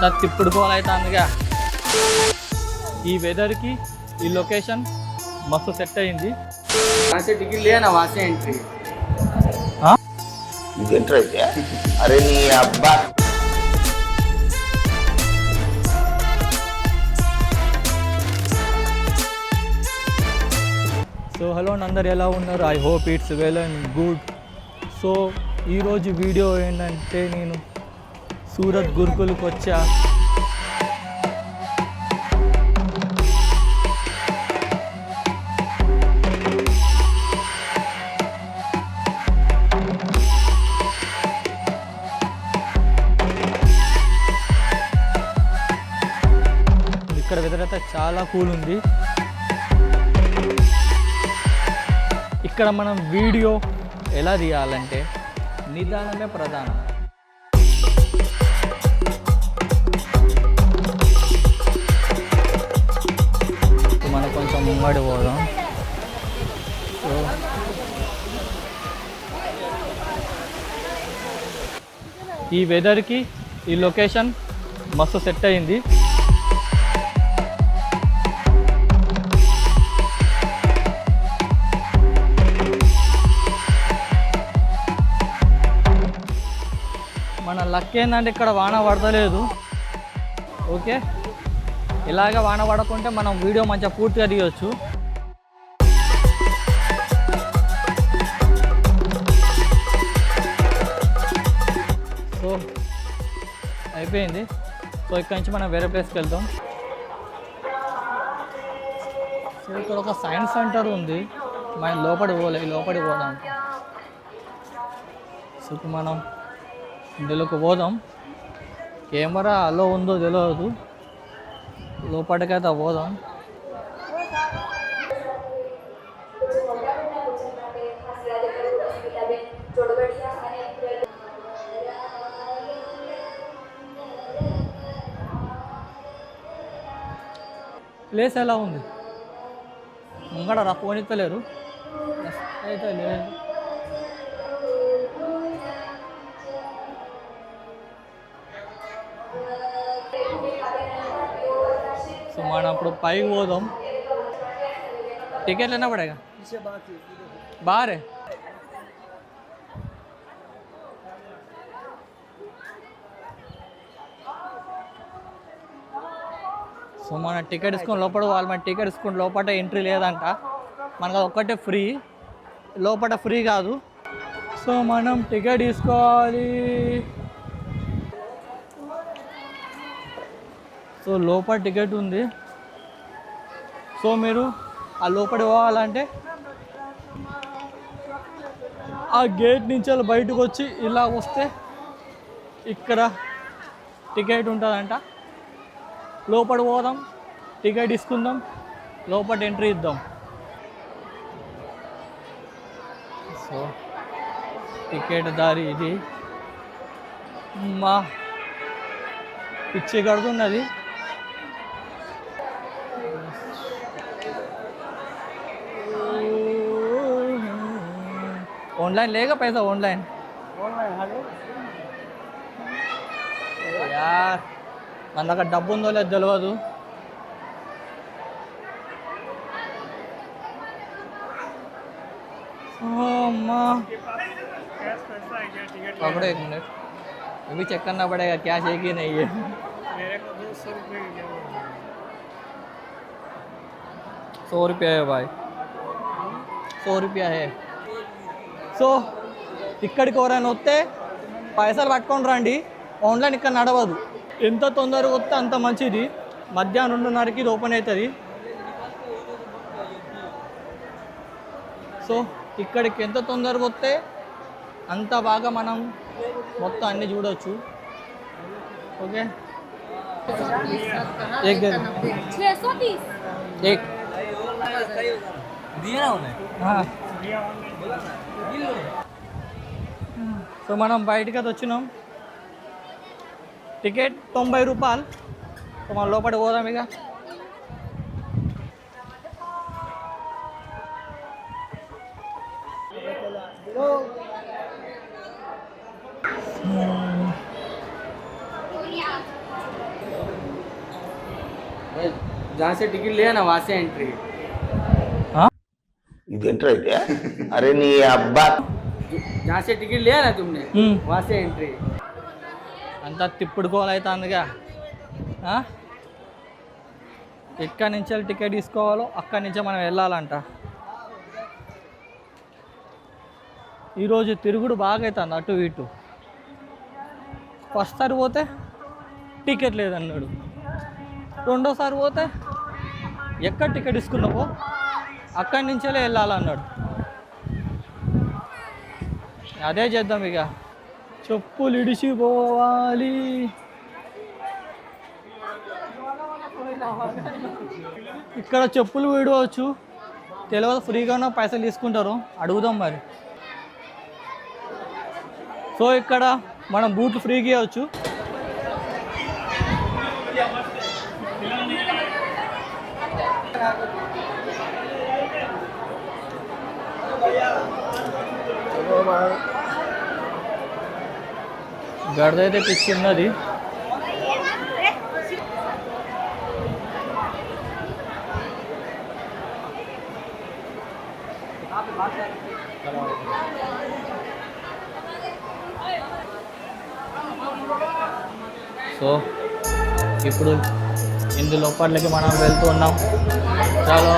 అంతా తిప్పుడు పోలైతుందిగా ఈ వెదర్కి ఈ లొకేషన్ మస్తు సెట్ అయింది. టికెట్ లేనా వాసే ఎంట్రీ అరే నీ అబ్బా. సో హలో అందరు ఎలా ఉన్నారు? I hope it's well and good. So ఈరోజు వీడియో ఏంటంటే నేను సూరత్ గురుకులకు వచ్చా? ఇక్కడ వెదర్ అయితే చాలా కూల్ ఉంది ఇక్కడ మనం వీడియో ఎలా తీయాలంటే నిదానమే ప్రధానం. మనం కొంచెం ముంగడి పోదాం. సో ఈ వెదర్కి ఈ లొకేషన్ మస్తు సెట్ అయింది. మన లక్ ఏంటంటే ఇక్కడ వాన పడతలేదు. ఓకే? ఇలాగ వాన పడకుంటే మనం వీడియో మంచిగా పూర్తిగా తీయవచ్చు సో అయిపోయింది. సో ఇక్కడ నుంచి మనం వేరే ప్లేస్కి వెళ్తాం సో ఇక్కడ ఒక సైన్స్ సెంటర్ ఉంది. మనం లోపలి పోలే లోపలికి పోదాం. సో ఇప్పుడు మనం ఇందులోకి పోదాం. కెమెరా అలో ఉందో తెలియదు లోపలికైతే పోదాం. ప్లేస్ ఎలా ఉంది? ముంగడ రా పోనిస్తలేరు అయితే లేదు. అప్పుడు పైకి పోదాం. టికెట్లు ఎన్న పడేగా బారే. సో మన టికెట్ ఇసుకొని లోపల వాళ్ళు మన టికెట్ ఇసుకుని లోపల ఎంట్రీ లేదంట. మనకు అది ఒక్కటే ఫ్రీ. లోపల ఫ్రీ కాదు. సో మనం టికెట్ తీసుకోవాలి. సో లోపల టికెట్ ఉంది. సో మీరు ఆ లోపలి పోవాలంటే ఆ గేట్ నుంచి అలా బయటకు వచ్చి ఇలా వస్తే ఇక్కడ టికెట్ ఉంటుందంట. లోపల పోదాం టికెట్ తీసుకుందాం లోపల ఎంట్రీ ఇద్దాం. సో టికెట్ దారి ఇది. మా పిచ్చి కడుతున్నది ऑनलाइन लेगा पैसा ऑनलाइन యార్ మన దగ్గర డబ్బు ఉందో లేదో తెలియదు अम्मा पकड़ो एक मिनट अभी चेक करना पड़ेगा कैश है कि नहीं है सौ रुपया है भाई सौ रुपया है సో ఇక్కడికి ఎవరైనా వస్తే పైసలు పట్టుకొని రండి ఆన్లైన్ ఇక్కడ నడవదు ఎంత తొందరగా వస్తే అంత మంచిది మధ్యాహ్నం రెండున్నరకి ఇది ఓపెన్ అవుతుంది సో ఇక్కడికి ఎంత తొందరగా వస్తే అంత బాగా మనం మొత్తం అన్నీ చూడవచ్చు ఓకే एक दे दो। छः सौ तीस एक हाँ. సో మనం బయటకి అది వచ్చినాం టికెట్ తొంభై రూపాయలు సో మనం లోపలికి పోదాం ఇక अरे जहाँ से टिकट लिया ना वहाँ से एंट्री ఇదేంట్రా అయితే అరే నీ అబ్బా जहाँ से टिकट लिया ना तुमने हम्म। वहाँ से एंट्री అంతా తిప్పుడు గోల్ అవుతుందిగా ఆ? ఎక్కడి నుంచి వెళ్ళి టికెట్ తీసుకోవాలో అక్కడి నుంచే మనం వెళ్ళాలంట ఈరోజు తిరుగుడు బాగా అవుతుంది అటు ఇటు ఫస్ట్ సారి పోతే టికెట్ లేదన్నాడు రెండోసారి పోతే ఎక్కడ టికెట్ తీసుకున్నావో అక్కడి నుంచే వెళ్ళాలన్నాడు. అదే చేద్దాం ఇక. చెప్పులు ఇడిచిపోవాలి ఇక్కడ చెప్పులు విడవచ్చు. తెలియదు ఫ్రీగానే పైసలు తీసుకుంటారు. అడుగుదాం మరి. సో ఇక్కడ మనం బూట్లు ఫ్రీగా ఇవ్వచ్చు. గడదైతే పిచ్చి ఉన్నది. సో ఇప్పుడు ఇందు లోపలికి మనం వెళ్తూ ఉన్నాం. చాలా.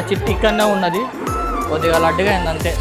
చిట్టి ఇక్కడనే ఉన్నది. కొద్దిగా లడ్డుగా అయింది అంతే.